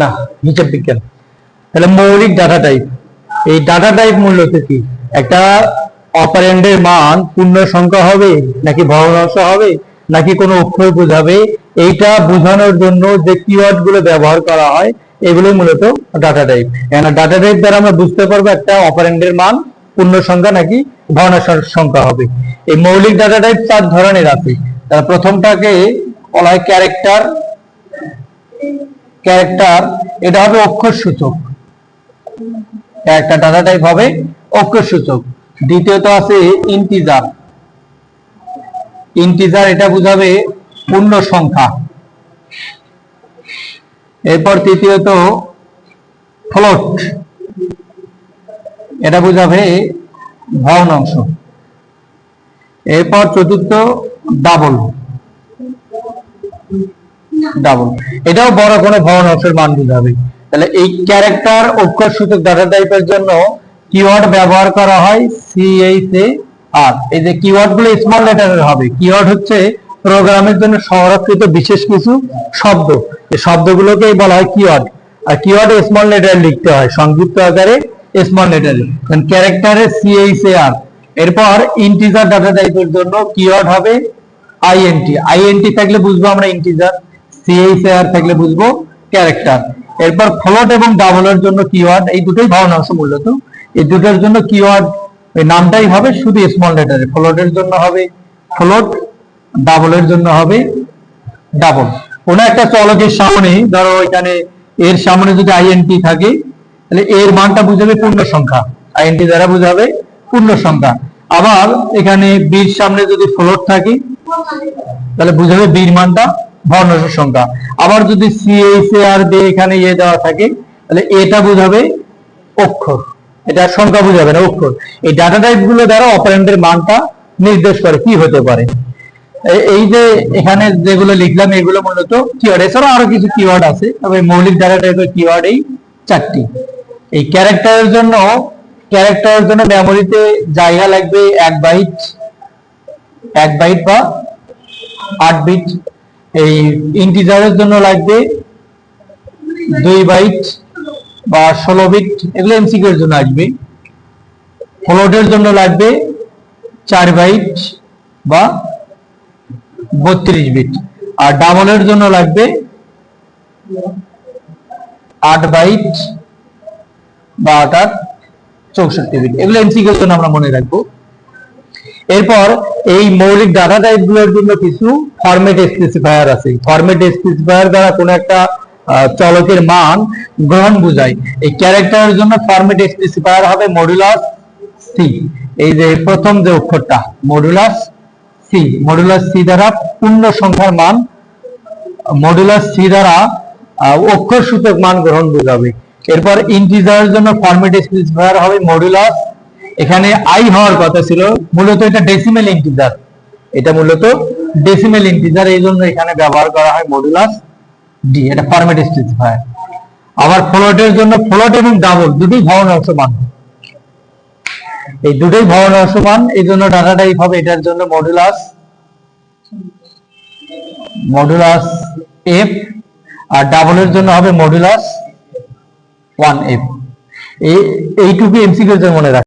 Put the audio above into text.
না, হিসাব বিজ্ঞান। তাহলে মৌলিক ডাটা টাইপ এই ডাটা টাইপ মূলত কি? একটা অপারেন্ডের মান পূর্ণ সংখ্যা হবে, নাকি ভগ্নাংশ হবে, নাকি কোনো অক্ষর বোঝাবে, এইটা বোঝানোর জন্য যে কিওয়ার্ডগুলো ব্যবহার করা হয় এগুলো মূলত ডাটা টাইপ ডাটা টাইপ দ্বারা আমরা বুঝতে পারব একটা অপারেন্ডের মান পূর্ণ সংখ্যা নাকি ভগ্নাংশ সংখ্যা হবে। এই মৌলিক ডাটা টাইপ চার ধরনের আছে। তার প্রথমটাকে বলা হয় ক্যারেক্টার ক্যারেক্টার, এটা হবে অক্ষর সূচক ক্যারেক্টার ডাটা টাইপ হবে অক্ষর সূচক দ্বিতীয়ত আছে ইন্টিজার ইন্টিজার এটা বুঝাবে পূর্ণ সংখ্যা। এরপর তৃতীয়ত ফ্লোট এটা বুঝাবে ভগ্নাংশ। এরপর চতুর্থ ডাবল ডাবল। এটাও বড় কোনো ভগ্নাংশের মান বুঝাবে। তাহলে এই ক্যারেক্টার অক্ষর সূচক ডাটা টাইপের জন্য কিওয়ার্ড ব্যবহার করা হয় সিএইচ এ আর এই যে কিওয়ার্ডগুলো স্মল লেটারের হবে। কিওয়ার্ড হচ্ছে প্রোগ্রামের জন্য সংরক্ষিত বিশেষ কিছু শব্দ। এই শব্দগুলোকেই বলা হয় কিওয়ার্ড আর কিওয়ার্ড স্মল লেটার লিখতে হয় সংযুক্ত আকারে স্মল লেটারে ক্যারেক্টারে সিএইচ এ আর এরপর ইন্টিজার ডাটা টাইপের জন্য কিওয়ার্ড হবে আইএনটি আইএনটি থাকলে বুঝব আমরা ইন্টিজার সিএইচ থাকলে বুঝব ক্যারেক্টার এরপর ফ্লোট এবং ডাবলের জন্য কিওয়ার্ড এই দুটোই ভগ্নাংশ মূলত। এই দুটোর জন্য কিওয়ার্ড এই নামটাই হবে শুধু স্মল লেটারে ফ্লোটের জন্য হবে ফ্লোট ডাবলের জন্য হবে ডাবল কোন একটা চলকের সামনে, ধরো এখানে এর সামনে যদি আইএনটি থাকে, তাহলে এর মানটা বুঝাবে পূর্ণ সংখ্যা। আইএনটি দ্বারা বুঝাবে পূর্ণ সংখ্যা। আবার এখানে বীর সামনে যদি ফ্লোট থাকে, তাহলে বুঝাবে বীর মানটা ভগ্নাংশ সংখ্যা। আবার যদি সিএইচ আর দিয়ে এখানে ইয়ে দেওয়া থাকে, তাহলে এটা বুঝাবে অক্ষর। এটা সংখ্যা বুঝাবে না, অক্ষর। এই ডাটা টাইপগুলো দ্বারা অপারেন্টের মানটা নির্দেশ করে কি হতে পারে। এই যে এখানে যেগুলো লিখলাম, এগুলো মূলত কিওয়ার্ড এছাড়া আরও কিছু কিওয়ার্ড আছে, তবে মৌলিক ডাটা টাইপের কিওয়ার্ড এই চারটি। এই ক্যারেক্টারের জন্য ক্যারেক্টারের জন্য মেমোরিতে জায়গা লাগবে এক বাইট এক বাইট বা আট বিট এই ইন্টিজারের জন্য লাগবে দুই বাইট বা ষোলো বিট এগুলো এমসিকিউ এর জন্য আসবে। ফ্লোটের জন্য লাগবে চার বাইট বা বত্রিশ বিট আর ডাবলের জন্য লাগবে আট বাইট বা আট আট চৌষট্টি বিট এগুলো এমসিকিউ জন্য আমরা মনে রাখব। এরপর এই মৌলিক ডাটা টাইপগুলোর জন্য কিছু ফরম্যাট স্পেসিফায়ার আছে। ফরম্যাট স্পেসিফায়ার দ্বারা কোন একটা চলকের মান গ্রহণ বুঝায়। এই ক্যারেক্টারের জন্য ফরম্যাট স্পেসিফায়ার হবে মডুলাস সি এই যে প্রথম যে অক্ষরটা মডুলাস সি মডুলাস সি দ্বারা পূর্ণ সংখ্যার মান মডুলাস সি দ্বারা অক্ষর সূচক মান গ্রহণ বুঝাবে। এরপর ইন্টিজারের জন্য ফরম্যাট স্পেসিফায়ার হবে মডুলাস এখানে আই হওয়ার কথা ছিল, মূলত এটা ডেসিমেল ইন্টিজার এটা মূলত ডেসিমেল ইন্টিজার এই জন্য এখানে ব্যবহার করা হয় মডুলাস ডি এটা ফরম্যাট স্পেসিফায়ার আবার ফ্লোটের জন্য ফ্লোট এবং ডাবল দুটোই ভগ্নাংশ মান। এই দুটোই ভগ্নাংশ মান, এই জন্য ডাটা টাইপ হবে এটার জন্য মডুলাস মডুলাস এফ আর ডাবলের জন্য হবে মডুলাস ওয়ান এফ এই, এইটুকু এমসিকিউ মনে রাখ